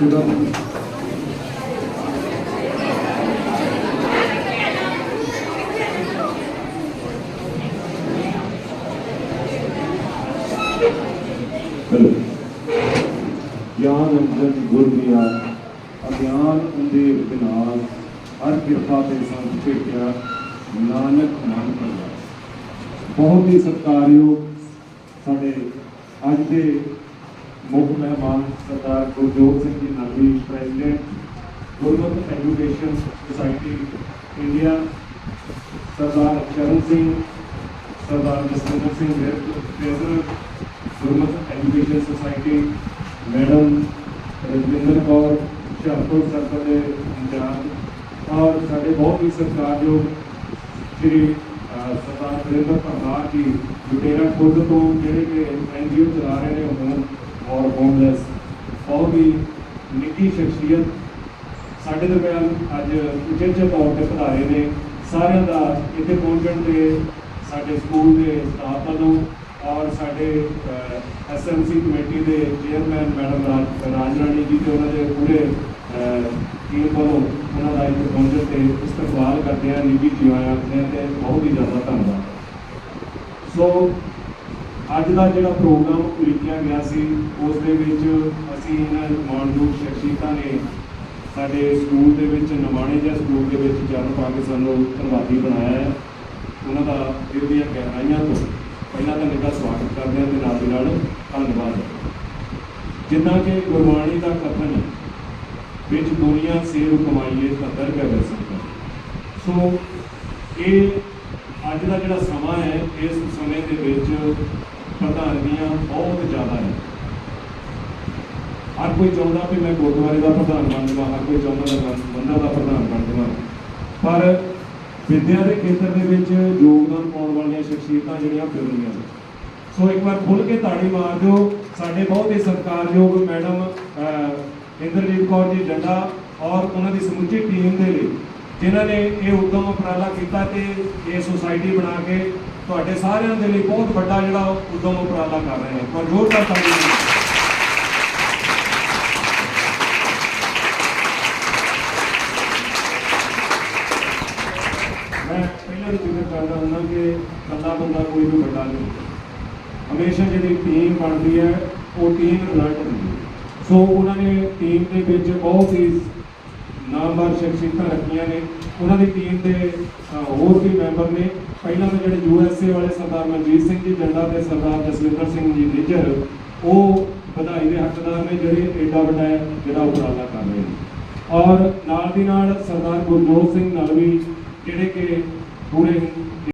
ਜਦੋਂ ਗਿਆਨ ਅੰਜਨ ਗੁਰ ਦਿਆ ਅਗਿਆਨ ਅੰਧੇਰ ਬਿਨਾਲ ਹਰ ਕਿਰਪਾ ਤੇ ਸੰਤ ਭੇਟਿਆ, ਨਾਨਕ ਮਨ ਪਰਦਾ ਬਹੁਤ ਹੀ ਸਤਿਕਾਰਯੋਗ ਸਾਡੇ ਅੱਜ ਦੇ ਮੁੱਖ ਮਹਿਮਾਨ, ਸਰਦਾਰ ਗੁਰਜੋਤ ਸਿੰਘ ਜੀ ਨਾਲੀ president Gurmat education society India Sardar Charan Singh, Sardar Jaswinder Singh Virk treasurer education society madam Rajinder Kaur, Hoshiarpur circle ਦੇ ਇੰਚਾਰਜ, ਔਰ ਸਾਡੇ ਬਹੁਤ ਹੀ ਸਤਿਕਾਰਯੋਗ ਸ਼੍ਰੀ ਸਰਦਾਰ ਸੁਰਿੰਦਰ ਪ੍ਰਧਾਨ ਜੀ ਜੁਟੇਰਾ ਖੁਦ ਤੋਂ ਜਿਹੜੇ ਕਿ ਐਨਜੀਓ ਚਲਾ ਰਹੇ ਨੇ ਹੋਮ ਔਰ ਹੋਮਲੈਸ ਬਹੁਤ ਹੀ ਨਿੱਕੀ ਸ਼ਖਸੀਅਤ। ਸਾਡੇ ਦਰਮਿਆਨ ਅੱਜ ਉਚੇਚੇ ਤੌਰ ਤੇ ਪਧਾਰੇ ਨੇ। ਸਾਰਿਆਂ ਦਾ ਇੱਥੇ ਪਹੁੰਚਣ ਤੇ ਸਾਡੇ ਸਕੂਲ ਦੇ ਸਟਾਫ ਵੱਲੋਂ ਔਰ ਸਾਡੇ ਐਸਐਮਸੀ ਕਮੇਟੀ ਦੇ ਚੇਅਰਮੈਨ ਮੈਡਮ ਰਾਜ ਰਾਜ ਰਾਣੀ ਜੀ ਤੇ ਉਹਨਾਂ ਦੇ ਪੂਰੇ ਟੀਮ ਵੱਲੋਂ ਉਹਨਾਂ ਦਾ ਇੱਥੇ ਪਹੁੰਚਣ ਤੇ ਇਸਤਕਬਾਲ ਕਰਦੇ ਆ ਨਿੱਜੀ ਜੀਵਾਂ ਨੇ ਤੇ ਬਹੁਤ ਹੀ ਜ਼ਿਆਦਾ ਧੰਨਵਾਦ। ਸੋ ਅੱਜ ਦਾ ਜਿਹੜਾ ਪ੍ਰੋਗਰਾਮ ਲਿਖਿਆ ਗਿਆ ਸੀ, ਉਸ ਦੇ ਵਿੱਚ ਅਸੀਂ ਇਹਨਾਂ ਮਾਣਯੋਗ ਸ਼ਖਸੀਅਤਾਂ ਨੇ ਸਾਡੇ ਸਕੂਲ ਦੇ ਵਿੱਚ, ਨਵਾਣੇ ਜਾਂ ਸਕੂਲ ਦੇ ਵਿੱਚ ਜਨਮ ਪਾ ਕੇ ਸਾਨੂੰ ਧੰਨਵਾਦੀ ਬਣਾਇਆ ਹੈ। ਉਹਨਾਂ ਦਾ ਦਿਲ ਦੀਆਂ ਗਹਿਰਾਈਆਂ ਤੋਂ ਪਹਿਲਾਂ ਤਾਂ ਨਿੱਘਾ ਸਵਾਗਤ ਕਰਦੇ ਹਾਂ ਤੇ ਨਾਲ ਦੀ ਨਾਲ ਧੰਨਵਾਦ। ਜਿੱਦਾਂ ਕਿ ਗੁਰਬਾਣੀ ਦਾ ਕਥਨ ਵਿੱਚ ਦੁਨੀਆ ਸੇਵ ਕਮਾਈਏ ਤਾਂ ਦਰਗਾਹ ਵਿਸਰ ਸੋ ਇਹ ਅੱਜ ਦਾ ਜਿਹੜਾ ਸਮਾਂ ਹੈ, ਇਸ ਸਮੇਂ ਦੇ ਵਿੱਚ ਪ੍ਰਧਾਨਗੀਆਂ ਬਹੁਤ ਜ਼ਿਆਦਾ ਹੈ ਹਰ ਕੋਈ ਚਾਹੁੰਦਾ ਕਿ ਮੈਂ ਗੁਰਦੁਆਰੇ ਦਾ ਪ੍ਰਧਾਨ ਬਣ ਜਾਵਾਂ, ਹਰ ਕੋਈ ਚਾਹੁੰਦਾ ਮੈਂ ਬੰਦਾ ਦਾ ਪ੍ਰਧਾਨ ਬਣ ਜਾਵਾਂ। ਪਰ ਵਿਦਿਆ ਦੇ ਖੇਤਰ ਦੇ ਵਿੱਚ ਯੋਗਦਾਨ ਪਾਉਣ ਵਾਲੀਆਂ ਸ਼ਖਸੀਅਤਾਂ ਜਿਹੜੀਆਂ ਫਿਰਨੀਆਂ ਨੇ। ਸੋ ਇੱਕ ਵਾਰ ਖੁੱਲ ਕੇ ਤਾੜੀ ਮਾਰ ਦਿਓ। ਸਾਡੇ ਬਹੁਤ ਹੀ ਸਤਿਕਾਰਯੋਗ ਮੈਡਮ ਇੰਦਰਜੀਤ ਕੌਰ ਜੀ ਡੰਡਾ ਔਰ ਉਹਨਾਂ ਦੀ ਸਮੁੱਚੀ ਟੀਮ ਦੇ ਲਈ ਜਿਨ੍ਹਾਂ ਨੇ ਇਹ ਉਦਮ ਉਪਰਾਲਾ ਕੀਤਾ ਤੇ ਇਹ ਸੁਸਾਇਟੀ ਬਣਾ ਕੇ ਤੁਹਾਡੇ ਸਾਰਿਆਂ ਦੇ ਲਈ ਬਹੁਤ ਵੱਡਾ ਜਿਹੜਾ ਉਦਮ ਉਪਰਾਲਾ ਕਰ ਰਹੇ ਨੇ। ਪਰ ਜ਼ੋਰਦਾਰ ਤਾੜੀ ਮਾਰੋ ਮੈਂ ਪਹਿਲਾਂ ਵੀ ਜ਼ਿਕਰ ਕਰਦਾ ਹੁੰਦਾ ਕਿ ਕੱਲਾ ਬੰਦਾ ਕੋਈ ਵੀ ਵੱਡਾ ਨਹੀਂ ਹਮੇਸ਼ਾ ਜਿਹੜੀ ਟੀਮ ਬਣਦੀ ਹੈ, ਉਹ ਟੀਮ ਰਿਜ਼ਲਟ ਦਿੰਦੀ ਹੈ। ਸੋ ਉਹਨਾਂ ਨੇ ਟੀਮ ਦੇ ਵਿੱਚ ਬਹੁਤ ਹੀ ਨਾਮਵਰ ਸ਼ਖਸੀਅਤਾਂ ਰੱਖੀਆਂ ਨੇ। ਉਹਨਾਂ ਦੀ ਟੀਮ ਦੇ ਹੋਰ ਵੀ ਮੈਂਬਰ ਨੇ। ਪਹਿਲਾਂ ਤਾਂ ਜਿਹੜੇ ਯੂਐਸਏ ਵਾਲੇ ਸਰਦਾਰ ਮਨਜੀਤ ਸਿੰਘ ਜੀ, ਜੰਡਾ ਤੇ ਸਰਦਾਰ ਜਸਵਿੰਦਰ ਸਿੰਘ ਜੀ ਨਿੱਜਰ ਉਹ ਵਧਾਈ ਦੇ ਹੱਕਦਾਰ ਨੇ, ਜਿਹੜੇ ਏਡਾ ਵੱਡਾ ਜਿਹੜਾ ਉਪਰਾਲਾ ਕਰ ਰਹੇ ਨੇ। ਔਰ ਨਾਲ ਦੀ ਨਾਲ ਸਰਦਾਰ ਗੁਰਜੋਤ ਸਿੰਘ ਨਲਵੀ, ਜਿਹੜੇ ਕਿ ਪੂਰੇ